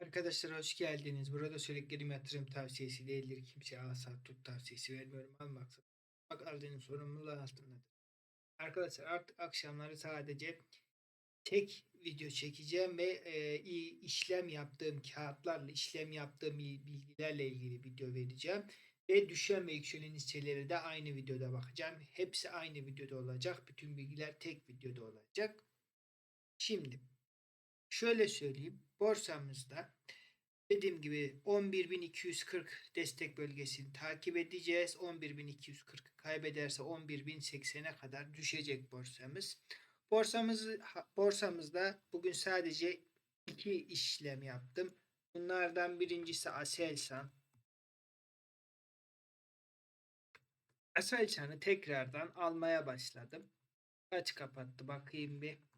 Arkadaşlar hoş geldiniz. Burada söylediklerim yatırım tavsiyesi değildir. Kimseye asla tut tavsiyesi vermiyorum. Almak bak aldığının sorumluluğu altındadır. Arkadaşlar artık akşamları sadece tek video çekeceğim ve e, işlem yaptığım kağıtlarla işlem yaptığım bil- bilgilerle ilgili video vereceğim. Ve düşen ve yükselen hisseleri de aynı videoda bakacağım. Hepsi aynı videoda olacak. Bütün bilgiler tek videoda olacak. Şimdi Şöyle söyleyeyim. Borsamızda dediğim gibi 11.240 destek bölgesini takip edeceğiz. 11.240 kaybederse 11.080'e kadar düşecek borsamız. Borsamız borsamızda bugün sadece iki işlem yaptım. Bunlardan birincisi Aselsan. Aselsan'ı tekrardan almaya başladım. Kaç kapattı bakayım bir.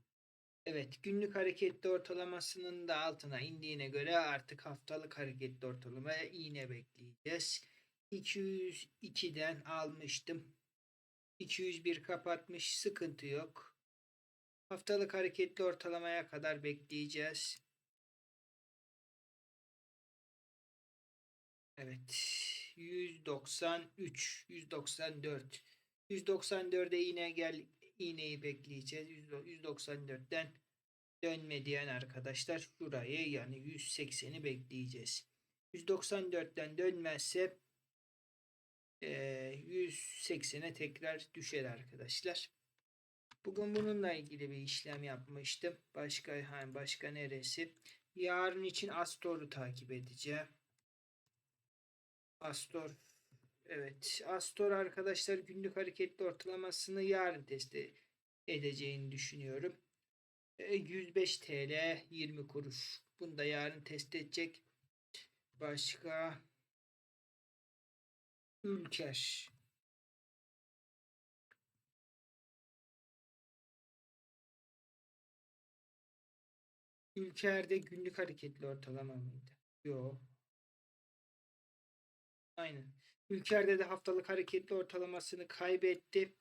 Evet, günlük hareketli ortalamasının da altına indiğine göre artık haftalık hareketli ortalamaya iğne bekleyeceğiz. 202'den almıştım. 201 kapatmış, sıkıntı yok. Haftalık hareketli ortalamaya kadar bekleyeceğiz. Evet, 193, 194. 194'e yine gel iğneyi bekleyeceğiz. 194'ten dönme diyen arkadaşlar şurayı yani 180'i bekleyeceğiz. 194'ten dönmezse e, 180'e tekrar düşer arkadaşlar. Bugün bununla ilgili bir işlem yapmıştım. Başka hani başka neresi? Yarın için Astor'u takip edeceğim. Astor Evet. Astor arkadaşlar günlük hareketli ortalamasını yarın test edeceğini düşünüyorum. 105 TL 20 kuruş. Bunu da yarın test edecek. Başka Ülker. Ülker'de günlük hareketli ortalama mıydı? Yok. Aynen. Ülker'de de haftalık hareketli ortalamasını kaybetti.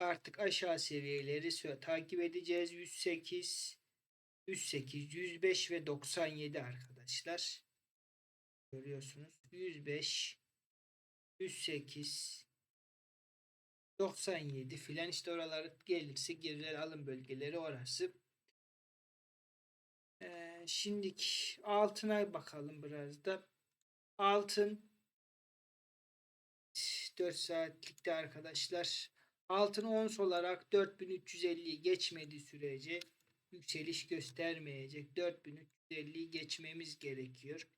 Artık aşağı seviyeleri takip edeceğiz. 108, 108, 105 ve 97 arkadaşlar. Görüyorsunuz. 105, 108, 97 filan işte oraları gelirse geriler alım bölgeleri orası. Ee, şimdiki altına bakalım biraz da. Altın 4 saatlikte arkadaşlar. Altın ons olarak 4350'yi geçmediği sürece yükseliş göstermeyecek. 4350'yi geçmemiz gerekiyor.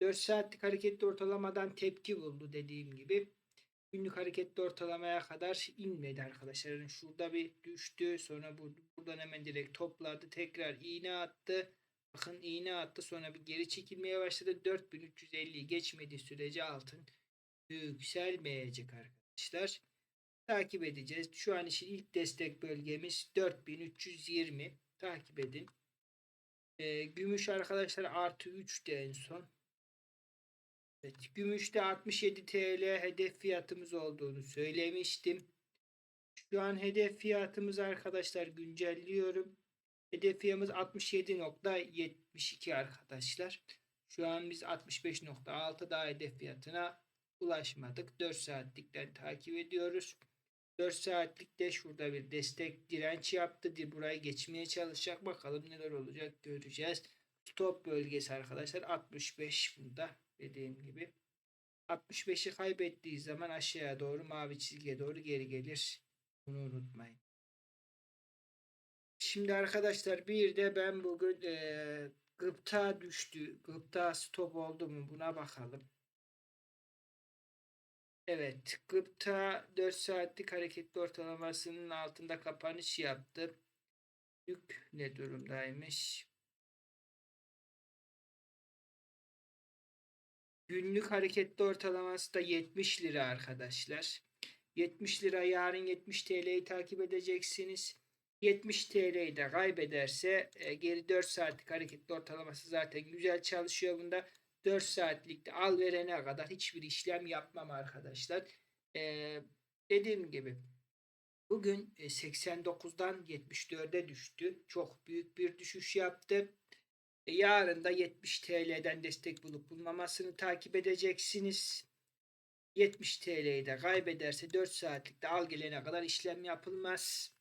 4 saatlik hareketli ortalamadan tepki buldu dediğim gibi. Günlük hareketli ortalamaya kadar inmedi arkadaşlar. Yani şurada bir düştü. Sonra buradan hemen direkt topladı. Tekrar iğne attı. Bakın iğne attı. Sonra bir geri çekilmeye başladı. 4350'yi geçmediği sürece altın yükselmeyecek arkadaşlar. Takip edeceğiz. Şu an için ilk destek bölgemiz 4320. Takip edin. Ee, gümüş arkadaşlar artı 3'te en son. Evet, gümüşte 67 TL hedef fiyatımız olduğunu söylemiştim. Şu an hedef fiyatımız arkadaşlar güncelliyorum. Hedef fiyatımız 67.72 arkadaşlar. Şu an biz 65.6 daha hedef fiyatına ulaşmadık. 4 saatlikten takip ediyoruz. 4 saatlikte şurada bir destek direnç yaptı. Burayı geçmeye çalışacak. Bakalım neler olacak göreceğiz. Stop bölgesi arkadaşlar 65 bunda dediğim gibi. 65'i kaybettiği zaman aşağıya doğru mavi çizgiye doğru geri gelir. Bunu unutmayın. Şimdi arkadaşlar bir de ben bugün e, gıpta düştü. Gıpta stop oldu mu buna bakalım. Evet, Gıpta 4 saatlik hareketli ortalamasının altında kapanış yaptı. Yük ne durumdaymış? Günlük hareketli ortalaması da 70 lira arkadaşlar. 70 lira yarın 70 TL'yi takip edeceksiniz. 70 TL'yi de kaybederse e, geri 4 saatlik hareketli ortalaması zaten güzel çalışıyor bunda. 4 saatlikte al verene kadar hiçbir işlem yapmam arkadaşlar. Ee, dediğim gibi bugün 89'dan 74'e düştü. Çok büyük bir düşüş yaptı. E, yarın da 70 TL'den destek bulup bulmamasını takip edeceksiniz. 70 TL'yi de kaybederse 4 saatlikte al gelene kadar işlem yapılmaz.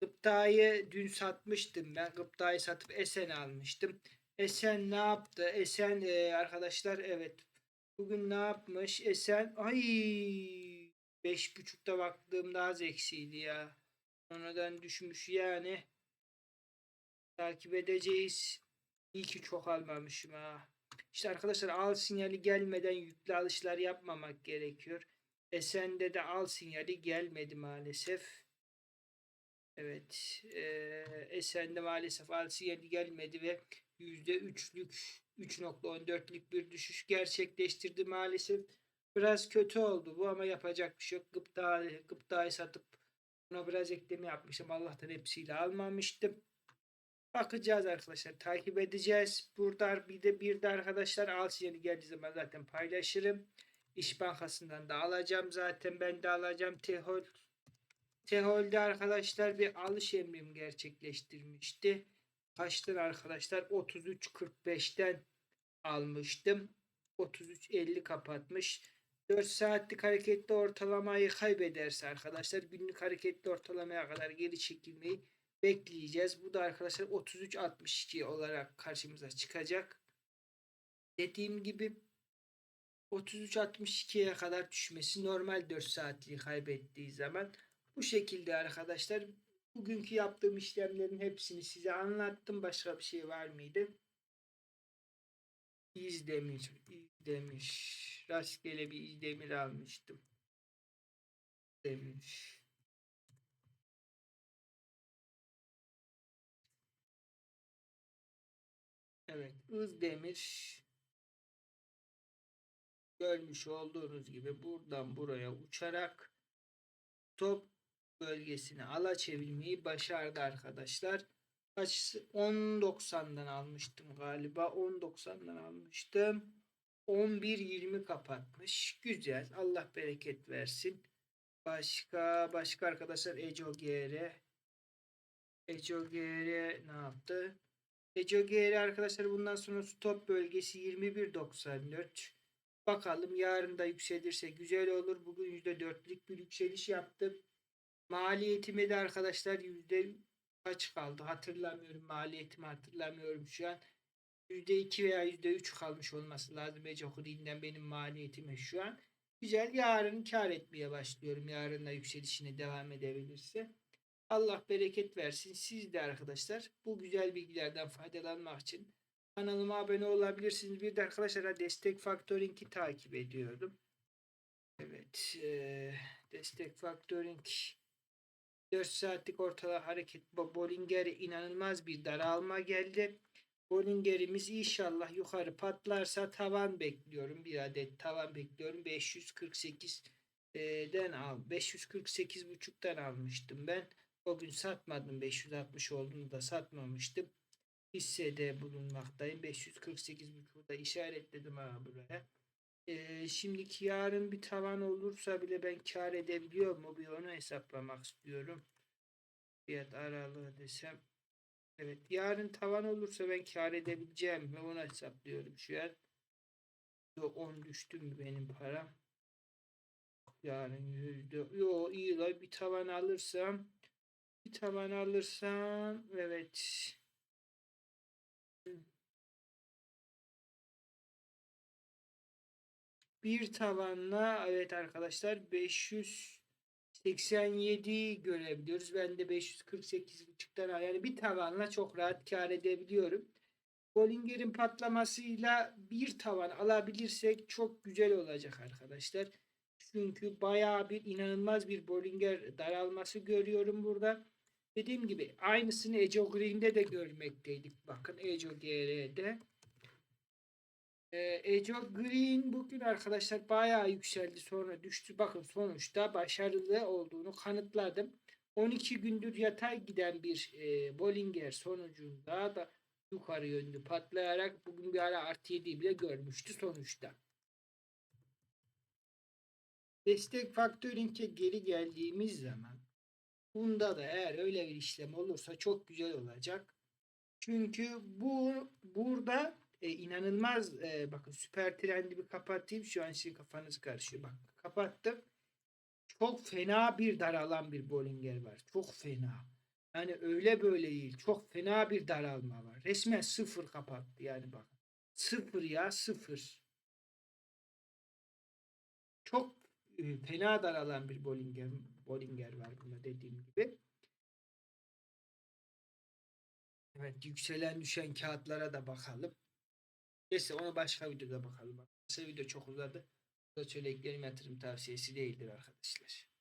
Gıptayı dün satmıştım ben. Gıptayı satıp Esen almıştım. Esen ne yaptı? Esen e, arkadaşlar evet. Bugün ne yapmış? Esen ay beş buçukta baktığımda az eksiydi ya. Sonradan düşmüş yani. Takip edeceğiz. İyi ki çok almamışım ha. İşte arkadaşlar al sinyali gelmeden yüklü alışlar yapmamak gerekiyor. Esen'de de al sinyali gelmedi maalesef. Evet. eee Esen'de maalesef al sinyali gelmedi ve %3'lük 3.14'lük bir düşüş gerçekleştirdi maalesef. Biraz kötü oldu bu ama yapacak bir şey yok. Gıpta, gıptayı satıp buna biraz ekleme yapmıştım. Allah'tan hepsiyle almamıştım. Bakacağız arkadaşlar. Takip edeceğiz. Burada bir de bir de arkadaşlar al sinyali geldiği zaman zaten paylaşırım. İş Bankası'ndan da alacağım zaten. Ben de alacağım. Tehol Tehol'de arkadaşlar bir alış emrim gerçekleştirmişti. Kaçtır arkadaşlar? 33.45'ten almıştım. 33.50 kapatmış. 4 saatlik hareketli ortalamayı kaybederse arkadaşlar günlük hareketli ortalamaya kadar geri çekilmeyi bekleyeceğiz. Bu da arkadaşlar 33.62 olarak karşımıza çıkacak. Dediğim gibi 33.62'ye kadar düşmesi normal 4 saatliği kaybettiği zaman. Bu şekilde arkadaşlar bugünkü yaptığım işlemlerin hepsini size anlattım. Başka bir şey var mıydı? İzdemir, İzdemir. Rastgele bir İzdemir almıştım. Demir. Evet, Özdemir görmüş olduğunuz gibi buradan buraya uçarak top bölgesini ala çevirmeyi başardı arkadaşlar. Kaç 10.90'dan almıştım galiba. 10.90'dan almıştım. 11.20 kapatmış. Güzel. Allah bereket versin. Başka başka arkadaşlar Eco GR Eco GR ne yaptı? Eco GR arkadaşlar bundan sonra stop bölgesi 21.94. Bakalım yarın da yükselirse güzel olur. Bugün %4'lük bir yükseliş yaptı. Maliyetime de arkadaşlar yüzde kaç kaldı hatırlamıyorum. Maliyetimi hatırlamıyorum şu an. Yüzde iki veya yüzde üç kalmış olması lazım. Ece Green'den benim maliyetime şu an. Güzel yarın kar etmeye başlıyorum. Yarın da yükselişine devam edebilirse. Allah bereket versin. Siz de arkadaşlar bu güzel bilgilerden faydalanmak için kanalıma abone olabilirsiniz. Bir de arkadaşlar destek faktöringi takip ediyorum. Evet. E, destek faktöring 4 saatlik ortalama hareket Bollinger inanılmaz bir daralma geldi. Bollinger'imiz inşallah yukarı patlarsa tavan bekliyorum. Bir adet tavan bekliyorum. 548'den al. 548 buçuktan almıştım ben. O gün satmadım. 560 olduğunu da satmamıştım. Hissede bulunmaktayım. 548 buçuğu da işaretledim ha buraya. Ee, şimdiki yarın bir tavan olursa bile ben kar edebiliyor mu? Bir onu hesaplamak istiyorum. Fiyat aralığı desem. Evet yarın tavan olursa ben kar edebileceğim mi? Onu hesaplıyorum şu an. 10 düştü mü benim param? Yarın yüzde. Yo iyi la bir tavan alırsam. Bir tavan alırsam. Evet. Bir tavanla evet arkadaşlar 587 görebiliyoruz. Ben de 548.5'tan yani bir tavanla çok rahat kar edebiliyorum. Bollinger'in patlamasıyla bir tavan alabilirsek çok güzel olacak arkadaşlar. Çünkü bayağı bir inanılmaz bir Bollinger daralması görüyorum burada. Dediğim gibi aynısını Ejo Green'de de görmekteydik. Bakın Ejo GR'de. Ee, Ejo Green bugün arkadaşlar bayağı yükseldi sonra düştü. Bakın sonuçta başarılı olduğunu kanıtladım. 12 gündür yatay giden bir e, Bollinger sonucunda da yukarı yönlü patlayarak bugün bir ara artı 7 bile görmüştü sonuçta. Destek faktöringe geri geldiğimiz zaman bunda da eğer öyle bir işlem olursa çok güzel olacak. Çünkü bu burada inanılmaz e, bakın süper trendi bir kapatayım. Şu an sizin kafanız karışıyor. Bak kapattım. Çok fena bir daralan bir Bollinger var. Çok fena. Yani öyle böyle değil. Çok fena bir daralma var. Resmen sıfır kapattı yani bak. Sıfır ya sıfır. Çok e, fena daralan bir Bollinger, Bollinger var bunda dediğim gibi. Evet yükselen düşen kağıtlara da bakalım. Neyse ona başka videoda bakalım. Kısa video çok uzadı. Bu da yatırım tavsiyesi değildir arkadaşlar.